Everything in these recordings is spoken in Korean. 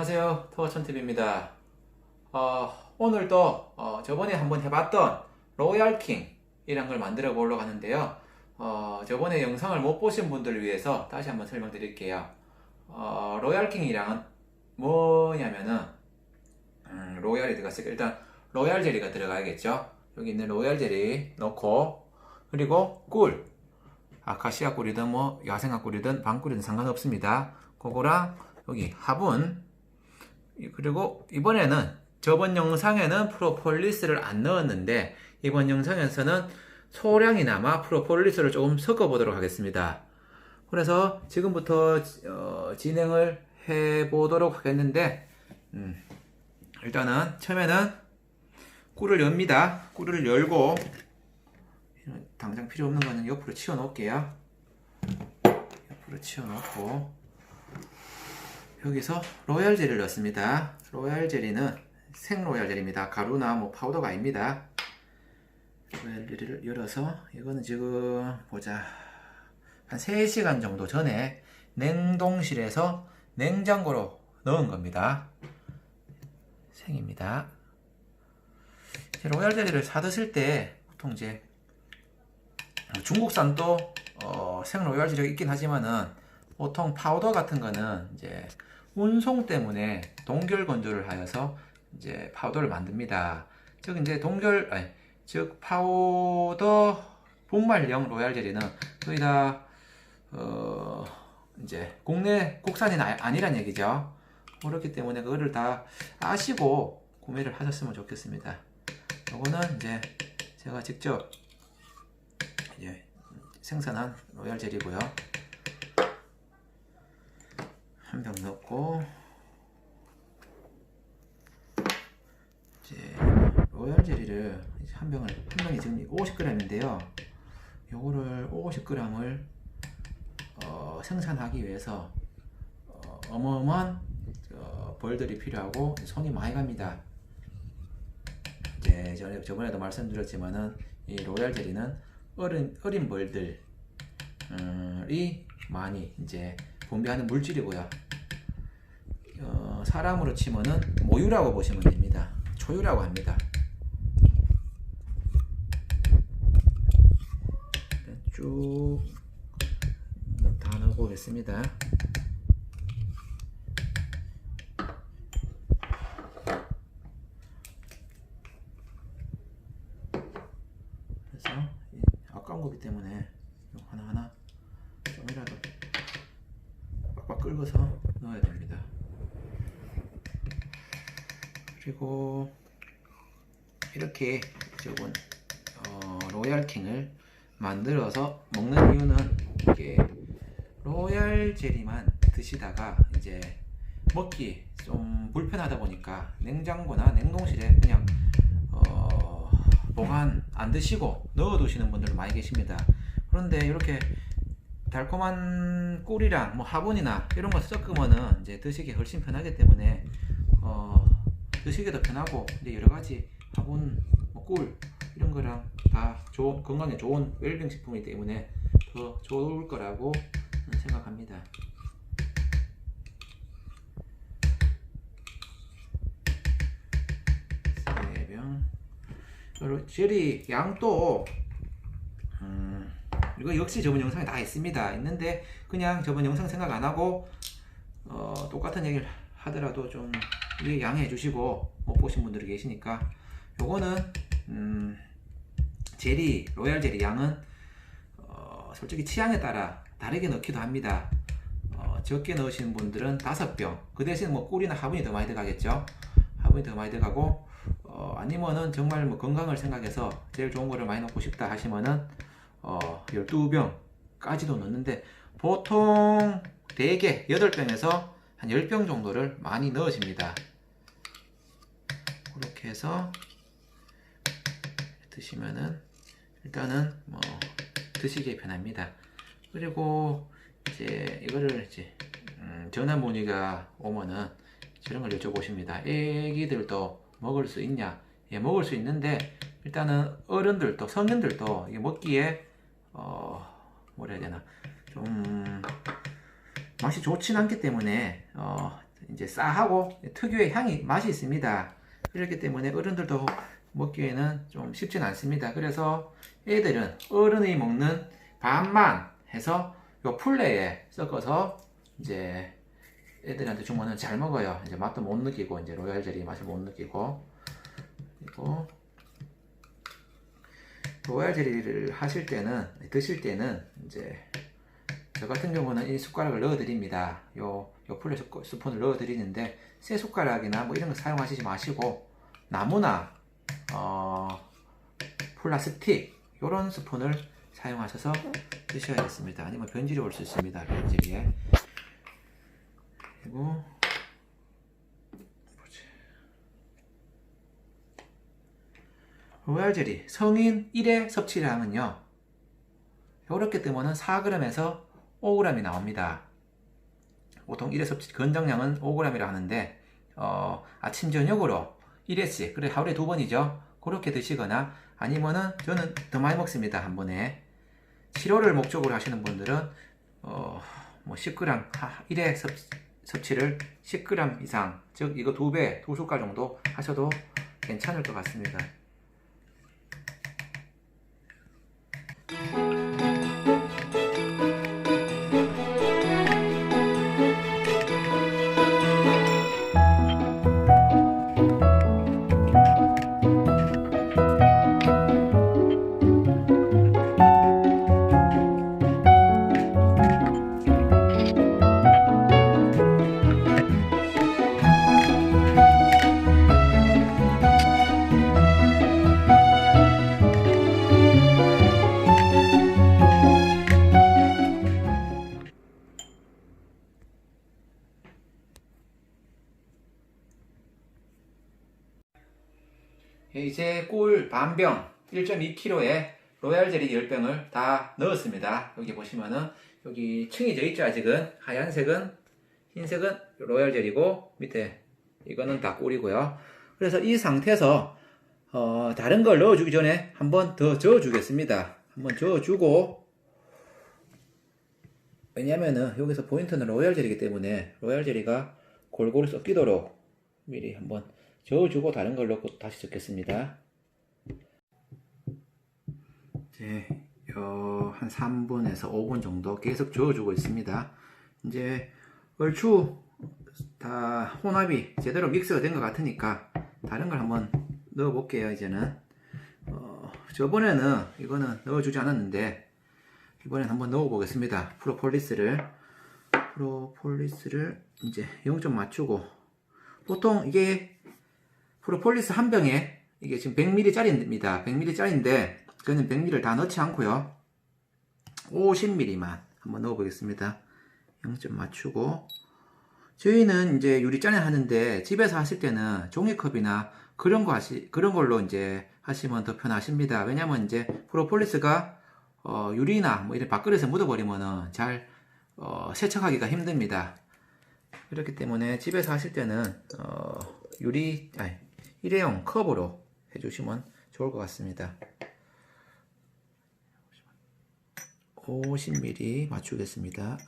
안녕하세요. 터워천TV입니다. 어, 오늘도 어, 저번에 한번 해봤던 로얄킹이란 걸 만들어 보려고 하는데요. 어, 저번에 영상을 못 보신 분들을 위해서 다시 한번 설명드릴게요. 어, 로얄킹이란 뭐냐면은 음, 로얄이 들어갔으니까 일단 로얄 젤리가 들어가야겠죠. 여기 있는 로얄 젤리 넣고 그리고 꿀 아카시아 꿀이든 뭐 야생화 꿀이든 방꿀이든 상관없습니다. 그거랑 여기 화분 그리고 이번에는 저번 영상에는 프로폴리스를 안 넣었는데 이번 영상에서는 소량이나마 프로폴리스를 조금 섞어 보도록 하겠습니다. 그래서 지금부터 어, 진행을 해 보도록 하겠는데 음, 일단은 처음에는 꿀을 엽니다. 꿀을 열고 당장 필요 없는 거는 옆으로 치워 놓을게요. 옆으로 치워 놓고 여기서 로얄 젤리를 넣습니다. 로얄 젤리는 생 로얄 젤리입니다. 가루나 뭐 파우더가 아닙니다. 로얄 젤리를 열어서 이거는 지금 보자 한 3시간 정도 전에 냉동실에서 냉장고로 넣은 겁니다. 생입니다. 로얄 젤리를 사 드실 때 보통 이제 중국산도 어, 생 로얄 젤리가 있긴 하지만은 보통 파우더 같은 거는 이제 운송 때문에 동결 건조를 하여서 이제 파우더를 만듭니다. 즉 이제 동결 아니 즉 파우더 분말형 로얄 젤리는 거의 다 어, 이제 국내 국산이 아- 아니란 얘기죠. 그렇기 때문에 그거를 다 아시고 구매를 하셨으면 좋겠습니다. 요거는 이제 제가 직접 이제 생산한 로얄 젤리고요. 한 병 넣고 이제 로얄 젤리를 한 병을 한 병이 지금 50g인데요. 요거를 50g을 어, 생산하기 위해서 어, 어마어마한 어, 벌들이 필요하고 손이 많이 갑니다. 이제 저번에도 말씀드렸지만은 이 로얄 젤리는 어린 어린 벌들이 많이 이제 분비하는 물질이 고요. 어, 사람으로 치면은 모유라고 보시면 됩니다. 초유라고 합니다. 쭉 다 넣어보겠습니다. 그래서 이 아까운 거기 때문에 이거 하나하나 좀이라도 빡빡 끓여서 넣어야 됩니다. 그리고 이렇게 저건 어, 로얄 킹을 만들어서 먹는 이유는 이게 로얄 젤리만 드시다가 이제 먹기 좀 불편하다 보니까 냉장고나 냉동실에 그냥 어, 보관 안 드시고 넣어 두시는 분들 많이 계십니다. 그런데 이렇게 달콤한 꿀이랑 뭐 화분이나 이런 거 섞으면은 이제 드시기 훨씬 편하기 때문에 어, 드시기도 편하고 이제 여러 가지 화분, 뭐 꿀 이런 거랑 다 좋은 건강에 좋은 웰빙 식품이기 때문에 더 좋을 거라고 생각합니다. 세 병. 그리고 젤리 양도 음, 이거 역시 저번 영상에 다 있습니다. 있는데 그냥 저번 영상 생각 안 하고 어, 똑같은 얘기를 하더라도 좀 양해해 주시고 못 보신 분들이 계시니까 요거는 음, 젤리 로얄 젤리 양은 어, 솔직히 취향에 따라 다르게 넣기도 합니다. 어, 적게 넣으시는 분들은 다섯 병. 그 대신 뭐 꿀이나 화분이 더 많이 들어가겠죠. 화분이 더 많이 들어가고 어, 아니면은 정말 뭐 건강을 생각해서 제일 좋은 거를 많이 넣고 싶다 하시면은 어, 12병까지도 넣는데 보통 대개 8병에서 한 10병 정도를 많이 넣으십니다. 그렇게 해서 드시면은 일단은 뭐 드시기 편합니다. 그리고 이제 이거를 이제 음, 전화 문의가 오면은 저런 걸 여쭤보십니다. 애기들도 먹을 수 있냐? 예, 먹을 수 있는데 일단은 어른들도 성인들도 먹기에 어 뭐라 해야 되나 좀 맛이 좋진 않기 때문에 어 이제 싸하고 특유의 향이 맛이 있습니다. 이렇기 때문에 어른들도 먹기에는 좀 쉽진 않습니다. 그래서 애들은 어른이 먹는 반만 해서 요 풀레에 섞어서 이제 애들한테 주면은 잘 먹어요. 이제 맛도 못 느끼고 이제 로얄 젤리 맛을 못 느끼고 그리고 로얄 젤리를 하실 때는 드실 때는 이제 저 같은 경우는 이 숟가락을 넣어 드립니다. 요, 요 풀레 숟- 스푼을 넣어 드리는데 새 숟가락이나 뭐 이런 거 사용하시지 마시고 나무나 어, 플라스틱 요런 스푼을 사용하셔서 드셔야겠습니다. 아니면 변질이 올 수 있습니다. 변질이에 그리고 뭐지? 로얄 젤리 성인 1회 섭취량은요. 이렇게 뜨면은 4g에서 5g이 나옵니다. 보통 1회 섭취 권장량은 5g이라 하는데 어, 아침 저녁으로 1회씩 그래 하루에 두 번이죠. 그렇게 드시거나 아니면은 저는 더 많이 먹습니다 한 번에 치료를 목적으로 하시는 분들은 어, 뭐 10g 1회 섭, 섭취를 10g 이상 즉 이거 두 배, 두 숟갈 정도 하셔도 괜찮을 것 같습니다. 꿀 반병 1.2kg에 로얄 젤리 10병을 다 넣었습니다. 여기 보시면은 여기 층이 져 있죠 아직은 하얀색은 흰색은 로얄 젤리고 밑에 이거는 다 꿀이고요. 그래서 이 상태에서 어, 다른 걸 넣어주기 전에 한 번 더 저어주겠습니다. 한번 저어주고 왜냐면은 여기서 포인트는 로얄 젤리이기 때문에 로얄 젤리가 골고루 섞이도록 미리 한번 저어주고 다른 걸 넣고 다시 적겠습니다. 이제 어, 한 3분에서 5분 정도 계속 저어주고 있습니다. 이제 얼추 다 혼합이 제대로 믹스가 된 것 같으니까 다른 걸 한번 넣어 볼게요. 이제는 어, 저번에는 이거는 넣어주지 않았는데 이번엔 한번 넣어 보겠습니다. 프로폴리스를 프로폴리스를 이제 0점 맞추고 보통 이게 프로폴리스 한 병에 이게 지금 100ml짜리입니다. 100ml짜리인데 저는 100ml를 다 넣지 않고요. 50ml만 한번 넣어 보겠습니다. 0점 맞추고 저희는 이제 유리잔에 하는데 집에서 하실 때는 종이컵이나 그런 거 하시 그런 걸로 이제 하시면 더 편하십니다. 왜냐면 이제 프로폴리스가 어, 유리나 뭐 이런 밥그릇에 묻어버리면은 잘 어, 세척하기가 힘듭니다. 그렇기 때문에 집에서 하실 때는 어, 유리 아니 일회용 컵으로 해주시면 좋을 것 같습니다. 50ml 맞추겠습니다.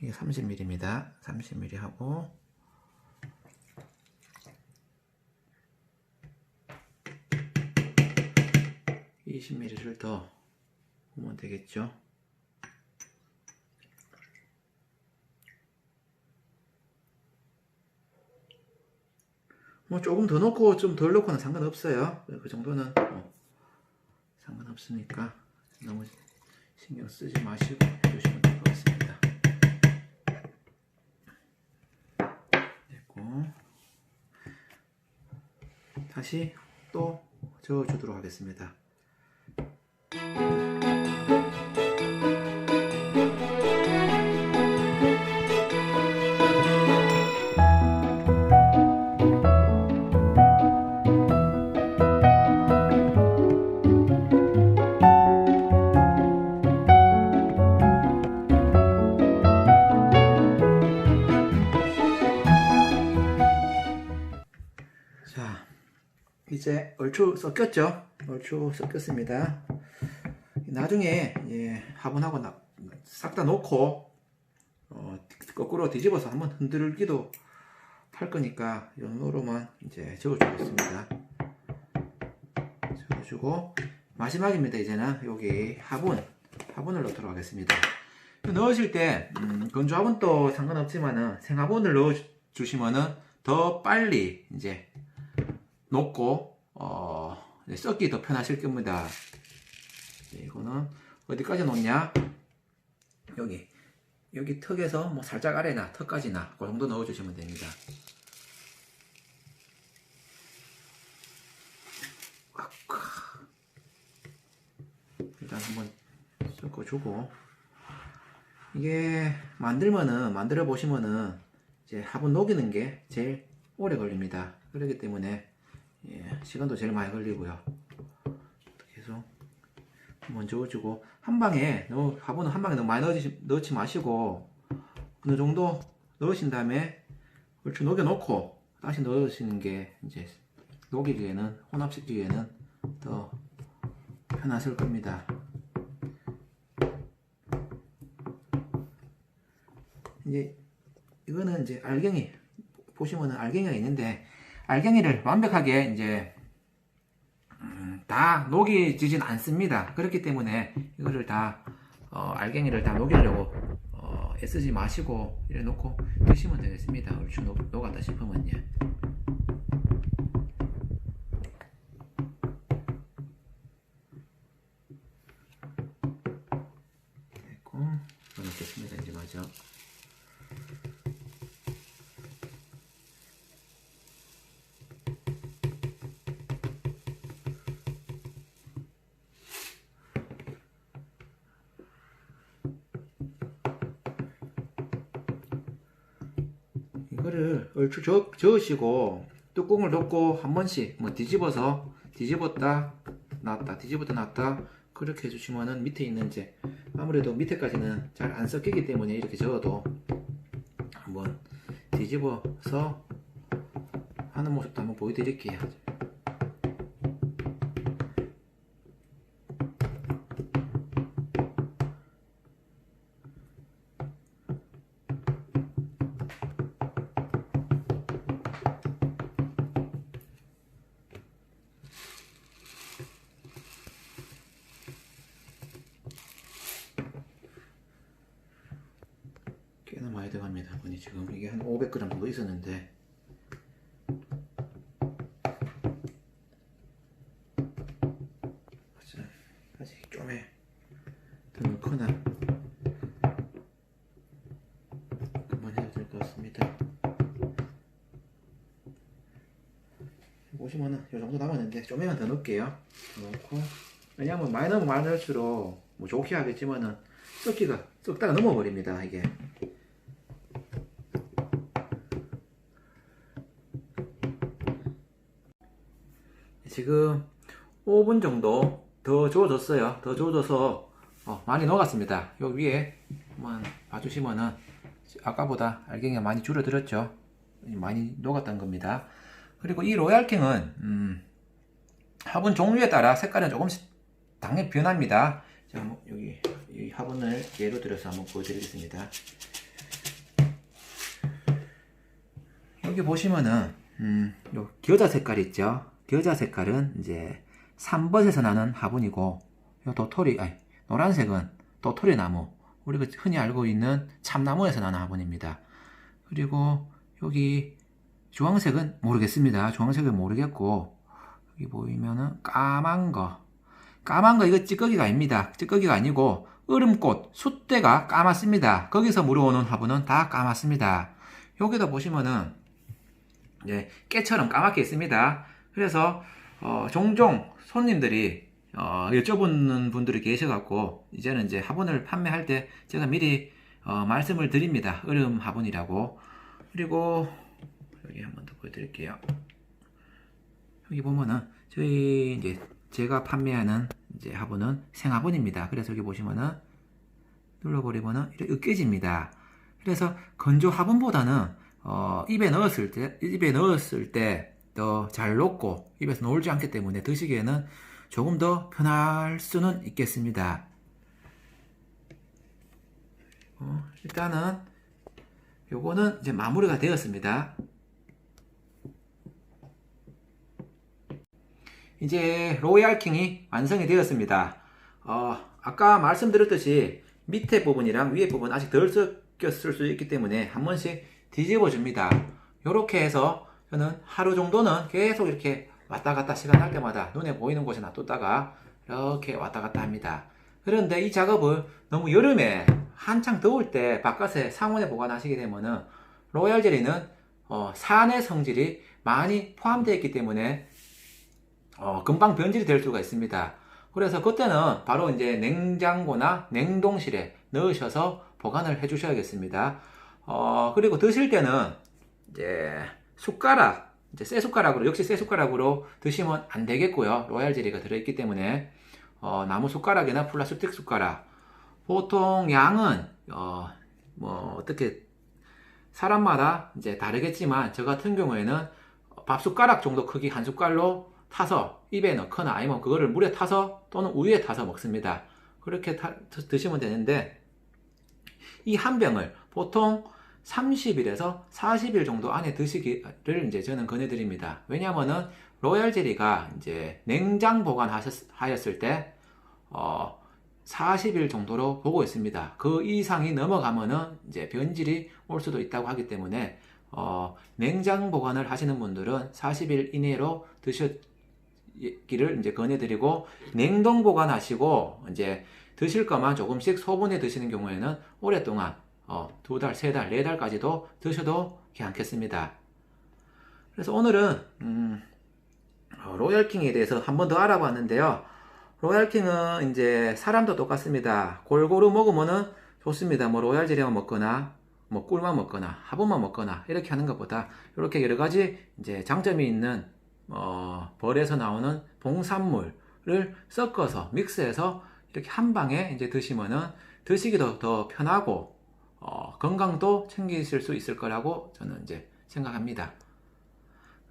이게 30ml입니다. 30ml 하고 20ml를 더 보면 되겠죠. 뭐 조금 더 넣고 좀 덜 넣고는 상관없어요. 그 정도는 뭐 상관없으니까 너무 신경 쓰지 마시고 해주시면 될 것 같습니다. 됐고 다시 또 저어주도록 하겠습니다. 얼추 섞였죠? 얼추 섞였습니다. 나중에 예, 화분하고 나- 싹다 놓고 어, 거꾸로 뒤집어서 한번 흔들기도 할 거니까 이 정도로만 이제 저어주겠습니다. 저어주고 마지막입니다. 이제는 여기 화분 화분을 넣도록 하겠습니다. 넣으실 때 음, 건조 화분도 상관없지만은 생화분을 넣어 주시면은 더 빨리 이제 녹고 어, 썩기 더 편하실 겁니다. 네, 이거는 어디까지 놓냐? 여기 여기 턱에서 뭐 살짝 아래나 턱까지나 그 정도 넣어주시면 됩니다. 일단 한번 섞어주고 이게 만들면은 만들어 보시면은 이제 화분 녹이는 게 제일 오래 걸립니다. 그렇기 때문에 예, 시간도 제일 많이 걸리고요. 계속 한번 저어주고 한 방에 너무 화분은 한 방에 너무 많이 넣지, 넣지 마시고 어느 정도 넣으신 다음에 얼추 녹여 놓고 다시 넣으시는 게 이제 녹이기에는 혼합시키기에는 더 편하실 겁니다. 이제 이거는 이제 알갱이 보시면은 알갱이가 있는데 알갱이를 완벽하게 이제 음, 다 녹이지진 않습니다. 그렇기 때문에 이거를 다 어, 알갱이를 다 녹이려고 어, 애쓰지 마시고 이래 놓고 드시면 되겠습니다. 얼추 녹, 녹았다 싶으면요. 됐고 넣겠습니다. 이제 마저. 이거를 얼추 저, 저으시고 뚜껑을 덮고 한 번씩 뭐 뒤집어서 뒤집었다 놨다 뒤집었다 놨다 그렇게 해주시면은 밑에 있는 이제 아무래도 밑에까지는 잘 안 섞이기 때문에 이렇게 저어도 한번 뒤집어서 하는 모습도 한번 보여드릴게요. 이 정도 남았는데 좀에만 더 넣을게요. 더 넣고 왜냐면 많이 넣으면 많이 넣을수록 뭐 좋게 하겠지만은 썩기가 썩다가 넘어버립니다 이게. 지금 5분 정도 더 저어줬어요. 더 저어줘서 어, 많이 녹았습니다. 요 위에 한번 봐주시면은 아까보다 알갱이가 많이 줄어들었죠. 많이 녹았던 겁니다. 그리고 이 로얄킹은 음, 화분 종류에 따라 색깔은 조금씩 당연히 변합니다. 자, 뭐 여기 이 화분을 예로 들어서 한번 보여드리겠습니다. 여기 보시면은 음, 요 겨자 색깔 있죠. 겨자 색깔은 이제 삼벗에서 나는 화분이고 요 도토리 아니 노란색은 도토리 나무 우리가 흔히 알고 있는 참나무에서 나는 화분입니다. 그리고 여기 주황색은 모르겠습니다. 주황색은 모르겠고 여기 보이면은 까만 거 까만 거 이거 찌꺼기가 아닙니다. 찌꺼기가 아니고 얼음꽃 숫대가 까맣습니다. 거기서 물어오는 화분은 다 까맣습니다. 여기다 보시면은 이제 깨처럼 까맣게 있습니다. 그래서 어, 종종 손님들이 어, 여쭤보는 분들이 계셔갖고 이제는 이제 화분을 판매할 때 제가 미리 어, 말씀을 드립니다. 얼음 화분이라고. 그리고 여기 한 번 더 보여드릴게요. 여기 보면은 저희 이제 제가 판매하는 이제 화분은 생화분입니다. 그래서 여기 보시면은 눌러버리면은 이렇게 으깨집니다. 그래서 건조 화분보다는 어, 입에 넣었을 때 입에 넣었을 때 더 잘 녹고 입에서 놀지 않기 때문에 드시기에는 조금 더 편할 수는 있겠습니다. 어, 일단은 요거는 이제 마무리가 되었습니다. 이제 로얄 킹이 완성이 되었습니다. 어, 아까 말씀드렸듯이 밑에 부분이랑 위에 부분 아직 덜 섞였을 수 있기 때문에 한 번씩 뒤집어 줍니다. 이렇게 해서 저는 하루 정도는 계속 이렇게 왔다 갔다 시간 날 때마다 눈에 보이는 곳에 놔뒀다가 이렇게 왔다 갔다 합니다. 그런데 이 작업을 너무 여름에 한창 더울 때 바깥에 상온에 보관하시게 되면은 로얄 젤리는 어, 산의 성질이 많이 포함되어 있기 때문에 어, 금방 변질이 될 수가 있습니다. 그래서 그때는 바로 이제 냉장고나 냉동실에 넣으셔서 보관을 해 주셔야겠습니다. 어, 그리고 드실 때는 이제 숟가락, 이제 쇠 숟가락으로, 역시 쇠 숟가락으로 드시면 안 되겠고요. 로얄 젤리가 들어있기 때문에, 어, 나무 숟가락이나 플라스틱 숟가락. 보통 양은, 어, 뭐, 어떻게, 사람마다 이제 다르겠지만, 저 같은 경우에는 밥 숟가락 정도 크기 한 숟갈로 타서 입에 넣거나 아니면 그거를 물에 타서 또는 우유에 타서 먹습니다. 그렇게 타- 드시면 되는데, 이 한 병을 보통 30일에서 40일 정도 안에 드시기를 이제 저는 권해드립니다. 왜냐하면은 로얄 젤리가 이제 냉장 보관하였을 때, 어, 40일 정도로 보고 있습니다. 그 이상이 넘어가면은 이제 변질이 올 수도 있다고 하기 때문에, 어, 냉장 보관을 하시는 분들은 40일 이내로 드시 기를 이제 권해드리고, 냉동 보관하시고, 이제 드실 것만 조금씩 소분해 드시는 경우에는 오랫동안 어, 두 달, 세 달, 네 달까지도 드셔도 괜찮겠습니다. 그래서 오늘은 음, 어, 로얄킹에 대해서 한 번 더 알아봤는데요. 로얄킹은 이제 사람도 똑같습니다. 골고루 먹으면은 좋습니다. 뭐 로얄 젤리만 먹거나 뭐 꿀만 먹거나 화분만 먹거나 이렇게 하는 것보다 이렇게 여러 가지 이제 장점이 있는 어, 벌에서 나오는 봉산물을 섞어서 믹스해서 이렇게 한 방에 이제 드시면은 드시기도 더 편하고 어, 건강도 챙기실 수 있을 거라고 저는 이제 생각합니다.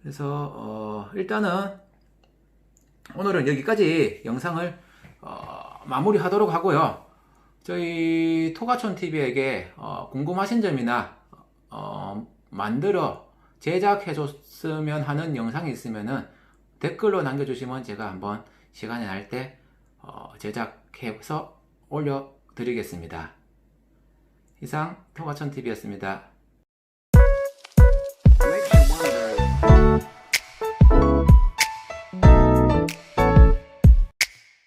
그래서 어, 일단은 오늘은 여기까지 영상을 어, 마무리하도록 하고요. 저희 토가촌 TV에게 궁금하신 점이나 어, 만들어 제작해 줬으면 하는 영상이 있으면은 댓글로 남겨주시면 제가 한번 시간이 날때 어, 제작해서 올려드리겠습니다. 이상 토가촌TV였습니다.